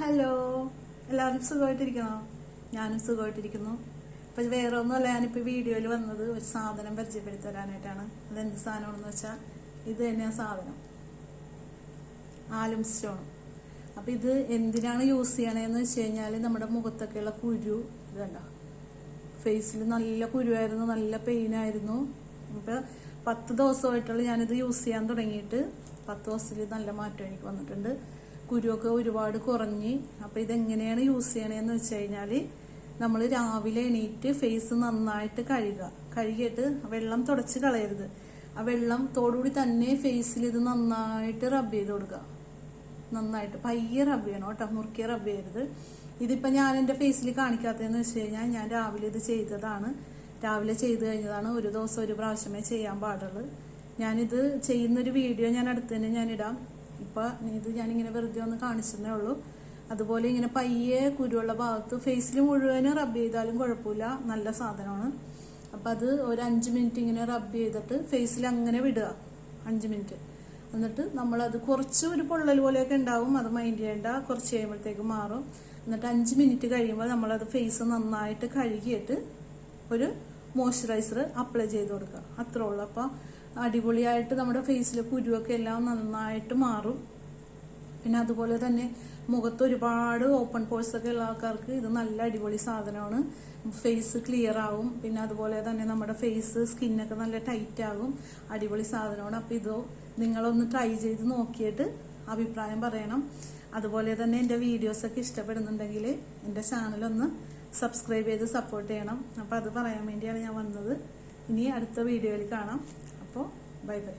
Hello എല്ലാവരും സുഖമായിട്ടിരിക്കണോ ഞാനും സുഖമായിട്ടിരിക്കുന്നു. അപ്പൊ വേറെ ഒന്നുമല്ല ഞാനിപ്പോ വീഡിയോയിൽ വന്നത് ഒരു സാധനം പരിചയപ്പെടുത്തി തരാനായിട്ടാണ് അതെന്ത് സാധനമാണെന്ന് വെച്ചാൽ ഇത് തന്നെയാ സാധനം. Alum stone. അപ്പൊ ഇത് എന്തിനാണ് യൂസ് ചെയ്യണേന്ന് വെച്ച് കഴിഞ്ഞാൽ നമ്മുടെ മുഖത്തൊക്കെയുള്ള കുരു ഇത് കണ്ടോ ഫേസിൽ നല്ല കുരുവായിരുന്നു നല്ല പെയിൻ ആയിരുന്നു. അപ്പൊ പത്ത് ദിവസമായിട്ടുള്ള ഞാനിത് യൂസ് ചെയ്യാൻ തുടങ്ങിയിട്ട് പത്ത് ദിവസത്തിൽ നല്ല മാറ്റം എനിക്ക് വന്നിട്ടുണ്ട്. കുരുവൊക്കെ ഒരുപാട് കുറഞ്ഞ് അപ്പൊ ഇതെങ്ങനെയാണ് യൂസ് ചെയ്യണേന്ന് വെച്ച് കഴിഞ്ഞാൽ നമ്മൾ രാവിലെ എണീറ്റ് ഫേസ് നന്നായിട്ട് കഴുകുക കഴുകിയിട്ട് വെള്ളം തുടച്ച് കളയരുത്. ആ വെള്ളം തോടുകൂടി തന്നെ ഫേസിൽ ഇത് നന്നായിട്ട് റബ്ബ് ചെയ്ത് കൊടുക്കുക. നന്നായിട്ട് പയ്യെ റബ്ബ് ചെയ്യണം കേട്ടോ മുറുക്കിയ റബ്ബ് ചെയ്യരുത്. ഇതിപ്പോ ഞാൻ എന്റെ ഫേസിൽ കാണിക്കാത്തതെന്ന് വെച്ച് കഴിഞ്ഞാൽ ഞാൻ രാവിലെ ഇത് ചെയ്തതാണ്. രാവിലെ ചെയ്ത് കഴിഞ്ഞതാണ് ഒരു ദിവസം ഒരു പ്രാവശ്യമേ ചെയ്യാൻ പാടുള്ളൂ. ഞാനിത് ചെയ്യുന്നൊരു വീഡിയോ ഞാൻ അടുത്ത് തന്നെ ഞാൻ ഇടാം. ഇപ്പൊ ഇത് ഞാനിങ്ങനെ വെറുതെ ഒന്ന് കാണിച്ചതേ ഉള്ളൂ. അതുപോലെ ഇങ്ങനെ പയ്യെ കുരുവുള്ള ഭാഗത്ത് ഫേസിൽ മുഴുവനും റബ്ബ് ചെയ്താലും കുഴപ്പമില്ല. നല്ല സാധനമാണ്. അപ്പൊ അത് ഒരു അഞ്ച് മിനിറ്റ് ഇങ്ങനെ റബ്ബ് ചെയ്തിട്ട് ഫേസിൽ അങ്ങനെ വിടുക. അഞ്ച് മിനിറ്റ് എന്നിട്ട് നമ്മളത് കുറച്ച് ഒരു പൊള്ളൽ പോലെയൊക്കെ ഉണ്ടാവും. അത് മൈൻഡ് ചെയ്യേണ്ട. കുറച്ച് കഴിയുമ്പോഴത്തേക്ക് മാറും. എന്നിട്ട് അഞ്ച് മിനിറ്റ് കഴിയുമ്പോൾ നമ്മളത് ഫേസ് നന്നായിട്ട് കഴുകിയിട്ട് ഒരു മോയ്സ്ചറൈസർ അപ്ലൈ ചെയ്ത് കൊടുക്കുക. അത്രേ ഉള്ളൂ അപ്പോൾ അടിപൊളിയായിട്ട് നമ്മുടെ ഫേസിലെ കുരുവൊക്കെ എല്ലാം നന്നായിട്ട് മാറും. പിന്നെ അതുപോലെ തന്നെ മുഖത്ത് ഒരുപാട് ഓപ്പൺ പോഴ്സ് ഒക്കെ ഉള്ള ആൾക്കാർക്ക് ഇത് നല്ല അടിപൊളി സാധനമാണ്. ഫേസ് ക്ലിയർ ആവും. പിന്നെ അതുപോലെ തന്നെ നമ്മുടെ ഫേസ് സ്കിന്നൊക്കെ നല്ല ടൈറ്റ് ആകും. അടിപൊളി സാധനമാണ്. അപ്പൊ ഇതോ നിങ്ങളൊന്ന് ട്രൈ ചെയ്ത് നോക്കിയിട്ട് അഭിപ്രായം പറയണം. അതുപോലെ തന്നെ എന്റെ വീഡിയോസ് ഒക്കെ ഇഷ്ടപ്പെടുന്നുണ്ടെങ്കിൽ എന്റെ ചാനലൊന്ന് സബ്സ്ക്രൈബ് ചെയ്ത് സപ്പോർട്ട് ചെയ്യണം. അപ്പോൾ അത് പറയാൻ വേണ്ടിയാണ് ഞാൻ വന്നത്. ഇനി അടുത്ത വീഡിയോയിൽ കാണാം. അപ്പോൾ ബൈ ബൈ